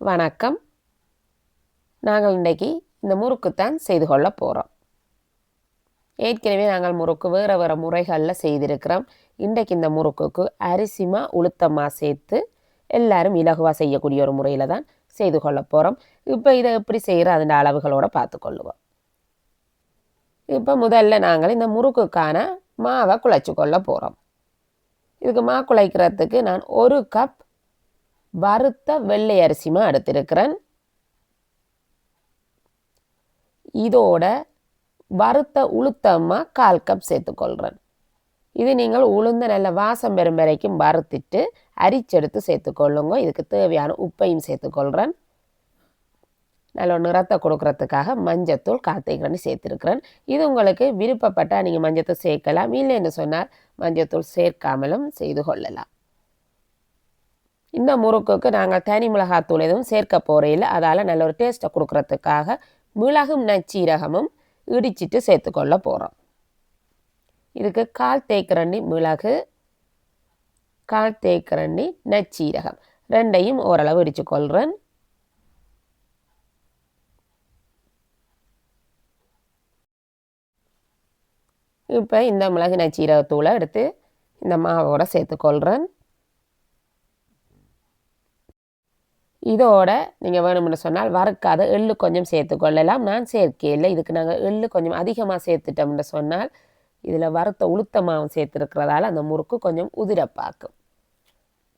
வணக்கம். நாங்கள் இன்றைக்கி இந்த முறுக்குத்தான் செய்து கொள்ள போகிறோம் ஏற்கனவே நாங்கள் முறுக்கு வேறு வேறு முறைகளில் செய்திருக்கிறோம். இன்றைக்கு இந்த முறுக்குக்கு அரிசிமா உளுத்தமாக சேர்த்து எல்லாரும் இலகுவாக செய்யக்கூடிய ஒரு முறையில் தான் செய்து கொள்ள போகிறோம் இப்போ இதை எப்படி செய்கிற அதன் அளவுகளோடு பார்த்துக்கொள்ளுவோம் இப்போ முதல்ல நாங்கள் இந்த முறுக்குக்கான மாவை குழைச்சி கொள்ள போகிறோம் இதுக்கு மா குழைக்கிறதுக்கு நான் ஒரு கப் வறுத்த வெள்ளை அரிசிமா எடுத்திருக்கிறேன். இதோட வறுத்த உளுத்தம்மா கால் கப் சேர்த்துக்கொள்கிறேன் இது நீங்கள் உளுந்த நல்ல வாசம் பெறும் வரைக்கும் வறுத்துட்டு அரிச்செடுத்து சேர்த்துக்கொள்ளுங்க இதுக்கு தேவையான உப்பையும் சேர்த்துக்கொள்கிறேன் நல்ல நிறத்தை கொடுக்கறதுக்காக மஞ்சத்தூள் கார்த்திகரணி சேர்த்துருக்கிறேன். இது உங்களுக்கு விருப்பப்பட்டால் நீங்கள் மஞ்சத்தூள் சேர்க்கலாம். இல்லைன்னு சொன்னால் மஞ்சத்தூள் சேர்க்காமலும் செய்து கொள்ளலாம். இந்த முறுக்குக்கு நாங்கள் தனி மிளகாத்தூள் எதுவும் சேர்க்க போகிறதில்ல அதால் நல்ல ஒரு டேஸ்ட்டை கொடுக்கறதுக்காக மிளகும் நச்சீரகமும் இடிச்சிட்டு சேர்த்துக்கொள்ள போகிறோம் இதுக்கு கால் தேக்கரண்டி மிளகு கால் தேக்கரண்டி நச்சீரகம் ரெண்டையும் ஓரளவு இடித்து கொள்கிறேன் இப்போ இந்த மிளகு நச்சீரகத்தூளை எடுத்து இந்த மாவோட சேர்த்துக்கொள்கிறேன் இதோட நீங்கள் வேணும்னு சொன்னால் வறுக்காத எள்ளு கொஞ்சம் சேர்த்துக்கொள்ளலாம் நான் சேர்க்கையில் இதுக்கு நாங்கள் எள்ளு கொஞ்சம் அதிகமாக சேர்த்துட்டோம்னு சொன்னால் இதில் வறுத்த உளுத்த மாவு சேர்த்துருக்கிறதால அந்த முறுக்கு கொஞ்சம் உதிரப்பாக்கும்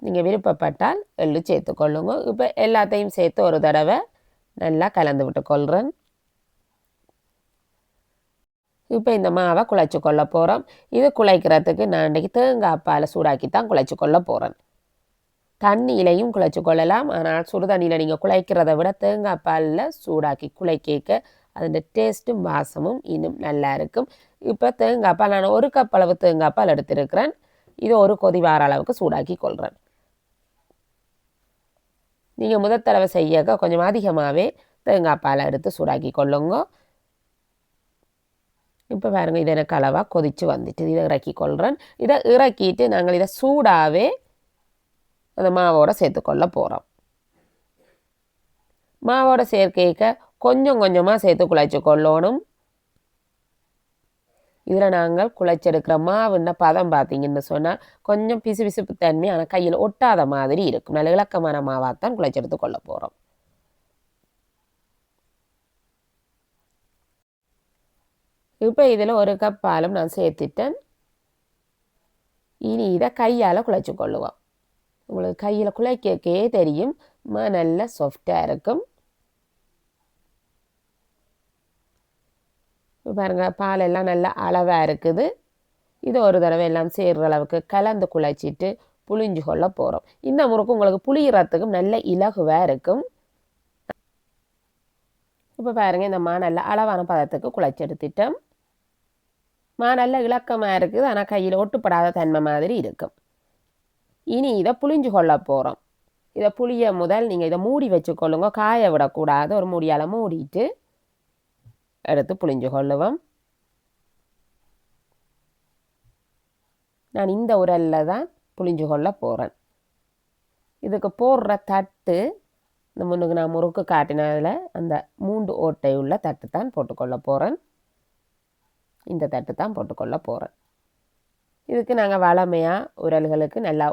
நீங்கள் விருப்பப்பட்டால் எள்ளு சேர்த்துக்கொள்ளுங்க இப்போ எல்லாத்தையும் சேர்த்து ஒரு தடவை நல்லா கலந்து விட்டு கொள்கிறேன் இப்போ இந்த மாவை குழைச்சி கொள்ள போகிறோம் இது குழைக்கிறதுக்கு நான் இன்றைக்கி தேங்காய் பாலை சூடாக்கி தான் குழைச்சி கொள்ள போகிறேன் தண்ணியிலையும் குழைச்சி கொள்ளலாம். ஆனால் சுடுதண்ணியில் நீங்கள் குழைக்கிறத விட தேங்காய் பாலில் சூடாக்கி குழைக்க அதோட டேஸ்ட்டும் வாசமும் இன்னும் நல்லா இருக்கும். இப்போ தேங்காய் பால் நான் ஒரு கப் அளவு தேங்காய் பால் எடுத்திருக்கிறேன். இது ஒரு கொதி வார அளவுக்கு சூடாக்கி கொள்கிறேன் நீங்கள் முதல் தடவை செய்யக்க கொஞ்சம் அதிகமாகவே தேங்காய் பாலை எடுத்து சூடாக்கி கொள்ளுங்க. இப்போ பாருங்கள் இதனை எனக்கு அளவாக கொதித்து வந்துட்டு இதை இறக்கி கொள்கிறேன் இதை இறக்கிட்டு நாங்கள் இதை சூடாகவே அந்த மாவோட சேர்த்துக்கொள்ள போகிறோம் மாவோட சேர்க்கைக்க கொஞ்சம் கொஞ்சமாக சேர்த்து குழைச்சி கொள்ளணும். இதில் நாங்கள் குழைச்செடுக்கிற மாவுன்ன பதம் பார்த்தீங்கன்னு சொன்னால் கொஞ்சம் பிசு பிசுப்பு தன்மை ஆனால் கையில் ஒட்டாத மாதிரி இருக்கும். நல்ல இலக்கமான மாவாகத்தான் குழைச்செடுத்து கொள்ள போகிறோம் இப்போ இதில் ஒரு கப் பாலும் நான் சேர்த்துட்டேன். இனி இதை கையால் குழைச்சி கொள்ளுவோம். உங்களுக்கு கையில் குழைக்கே தெரியும். நல்ல சாஃப்டாக இருக்கும். பாருங்கள் பாலெல்லாம் நல்லா அளவாக இருக்குது. இது ஒரு தடவை எல்லாம் சேர்கிற அளவுக்கு கலந்து குழைச்சிட்டு புளிஞ்சு கொள்ள போகிறோம் இந்த முறுக்கு உங்களுக்கு புளியறத்துக்கும் நல்ல இலகுவாக இருக்கும். இப்போ பாருங்கள் இந்த மா நல்ல அளவான பதத்துக்கு குழைச்செடுத்துட்டோம் மா நல்ல இலக்கமாக இருக்குது. ஆனால் கையில் ஒட்டுப்படாத தன்மை மாதிரி இருக்கும். இனி இதை புளிஞ்சு கொள்ள போகிறோம் இதை புளிய முதல் நீங்கள் இதை மூடி வச்சுக்கொள்ளுங்க. காய விடக்கூடாது. ஒரு மூடியால் மூடிட்டு எடுத்து புளிஞ்சு கொள்ளுவோம். நான் இந்த உரலில் தான் புளிஞ்சு கொள்ள போகிறேன் இதுக்கு போடுற தட்டு இந்த முன்னுக்கு நான் முறுக்கு காட்டினதில் அந்த மூன்று ஓட்டை உள்ள தட்டு தான் போட்டுக்கொள்ள போகிறேன் இந்த தட்டு தான் போட்டுக்கொள்ள போகிறேன் இதுக்கு நாங்கள் வளமையாக உரல்களுக்கு நல்லா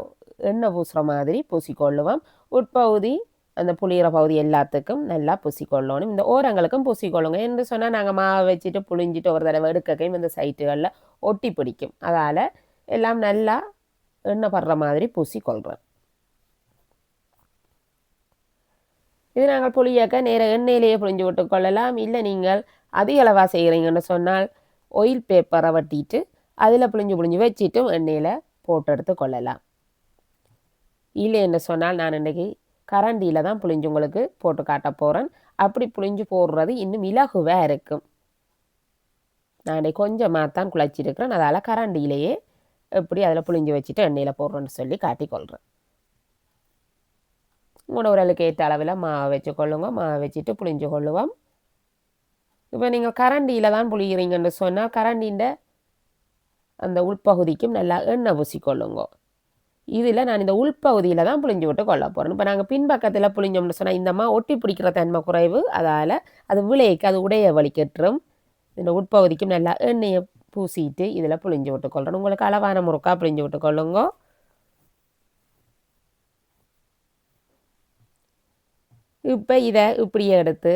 எண்ணெய் பூசுகிற மாதிரி பூசிக்கொள்ளுவோம். உட்பகுதி அந்த புளியிற பகுதி எல்லாத்துக்கும் நல்லா பூசிக்கொள்ளணும். இந்த ஓரங்களுக்கும் பூசிக்கொள்ளுங்க. என்று சொன்னால் நாங்கள் மாவை வச்சுட்டு புளிஞ்சிட்டு ஒரு தடவை எடுக்கையும் இந்த சைட்டுகளில் ஒட்டி பிடிக்கும். அதால் எல்லாம் நல்லா எண்ணெய் படுற மாதிரி பூசிக்கொள்கிறோம் இது நாங்கள் புளியாக்க நேர எண்ணெயிலேயே புளிஞ்சு விட்டு கொள்ளலாம். இல்லை நீங்கள் அதிக அளவாக செய்கிறீங்கன்னு சொன்னால் ஒயில் பேப்பரை வட்டிட்டு அதில் புளிஞ்சு புளிஞ்சு வச்சுட்டும் எண்ணெயில் போட்டு எடுத்து கொள்ளலாம். இல்லை என்று சொன்னால் நான் இன்றைக்கி கரண்டியில் தான் புளிஞ்சு உங்களுக்கு போட்டு காட்ட போகிறேன் அப்படி புளிஞ்சு போடுறது இன்னும் இலகுவாக இருக்கும். நான் இன்றைக்கி கொஞ்சமாக தான் குழச்சிருக்கிறேன். அதால் கரண்டியிலேயே எப்படி அதில் புளிஞ்சு வச்சுட்டு எண்ணெயில் போடுறோன்னு சொல்லி காட்டிக்கொள்கிறேன் உங்களோட உரலுக்கு ஏற்ற அளவில் மாவை வச்சு கொள்ளுங்க. மாவை வச்சுட்டு புளிஞ்சு கொள்ளுவோம். இப்போ நீங்கள் கரண்டியில் தான் புளிகிறீங்கன்னு சொன்னால் கரண்டின்ற அந்த உள்பகுதிக்கும் நல்லா எண்ணெய் பூசிக்கொள்ளுங்க இதில் நான் இந்த உள்பகுதியில் தான் புளிஞ்சு விட்டு கொள்ள போகிறேன் இப்போ நாங்கள் பின்பக்கத்தில் புளிஞ்சோம்னு சொன்னால் இந்தம்மா ஒட்டி பிடிக்கிற தன்மை குறைவு. அதால் அது விளையக்கு அது உடைய வலிக்கட்டும். இந்த உட்பகுதிக்கும் நல்லா எண்ணெயை பூசிட்டு இதில் புளிஞ்சு விட்டு கொள்கிறேன் உங்களுக்கு அளவான முறுக்காக புளிஞ்சு விட்டு கொள்ளுங்க. இப்போ இதை இப்படியே எடுத்து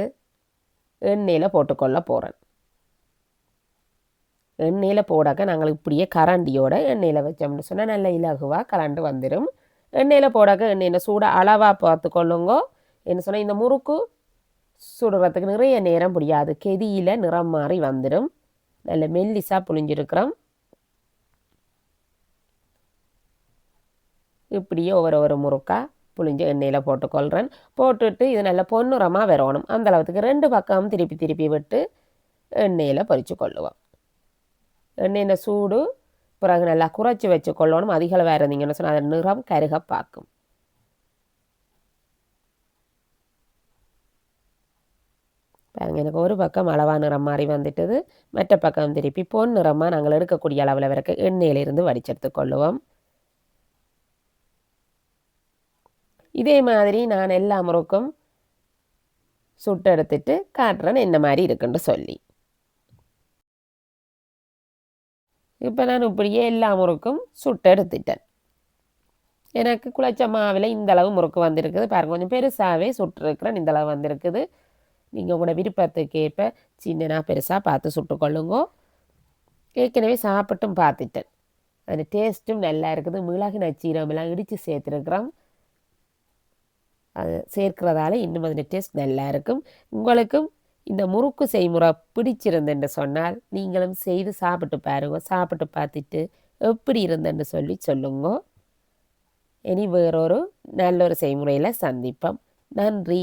எண்ணெயில் போட்டுக்கொள்ள போகிறேன் எண்ணெயில் போடாக்க நாங்கள் இப்படியே கரண்டியோட எண்ணெயில் வச்சோம்னு சொன்னால் நல்ல இலகுவாக கலண்டு வந்துடும் எண்ணெயில் போடாக்க எண்ணெயில் சூடாக அளவாக பார்த்து கொள்ளுங்க என்ன சொன்னால் இந்த முறுக்கு சுடுறதுக்கு நிறைய நேரம் முடியாது கெதியில் நிறம் மாறி வந்துடும் நல்ல மெல்லிசாக புழிஞ்சிருக்கிறோம் இப்படியே ஒவ்வொரு ஒரு முறுக்காக புளிஞ்சு எண்ணெயில் போட்டுக்கொள்கிறேன் போட்டுட்டு இது நல்லா பொன்னுரமாக வரணும் அந்த அளவுக்கு ரெண்டு பக்கமும் திருப்பி திருப்பி விட்டு எண்ணெயில் பறித்து கொள்ளுவோம். எண்ணெயில் சூடு பிறகு நல்லா குறைச்சி வச்சு கொள்ளணும் அதிக வேறு இருந்தீங்கன்னு சொன்னால் அதன் நிறம் கருக பார்க்கும். பாருங்கள் எனக்கு ஒரு பக்கம் அளவாக நிறம் மாதிரி வந்துட்டது. மற்ற பக்கம் திருப்பி பொன் நிறமாக நாங்கள் எடுக்கக்கூடிய அளவில் வரைக்கும் எண்ணெயிலிருந்து வடிச்செடுத்து கொள்ளுவோம். இதே மாதிரி நான் எல்லா முறுக்கும் சுட்டெடுத்துட்டு காட்டுறேன் என்ன மாதிரி இருக்குன்னு சொல்லி. இப்போ நான் இப்படியே எல்லா முறுக்கும் சுட்டு எடுத்துட்டேன். எனக்கு குழைச்ச மாவில் இந்த அளவு முறுக்கு வந்திருக்குது. பாருங்க கொஞ்சம் பெருசாகவே சுட்டுருக்குறேன். இந்தளவு வந்திருக்குது. நீங்கள் உங்களோட விருப்பத்துக்கு ஏற்ப சின்னனா பெருசாக பார்த்து சுட்டுக்கொள்ளுங்கோ. ஏற்கனவே சாப்பிட்டும் பார்த்துட்டேன். அந்த டேஸ்ட்டும் நல்லா இருக்குது. மிளகு நச்சீரமெல்லாம் இடித்து சேர்த்துருக்குறோம். அது சேர்க்கிறதால இன்னும் அதில் டேஸ்ட் நல்லா இருக்கும். உங்களுக்கும் இந்த முறுக்கு செய்முறை பிடிச்சிருந்தேன்னு சொன்னால் நீங்களும் செய்து சாப்பிட்டு பாருங்க சாப்பிட்டு பார்த்துட்டு எப்படி இருந்தேன்னு சொல்லி சொல்லுங்க. இனி வேறொரு நல்ல ஒரு செய்முறையில் சந்திப்போம். நன்றி.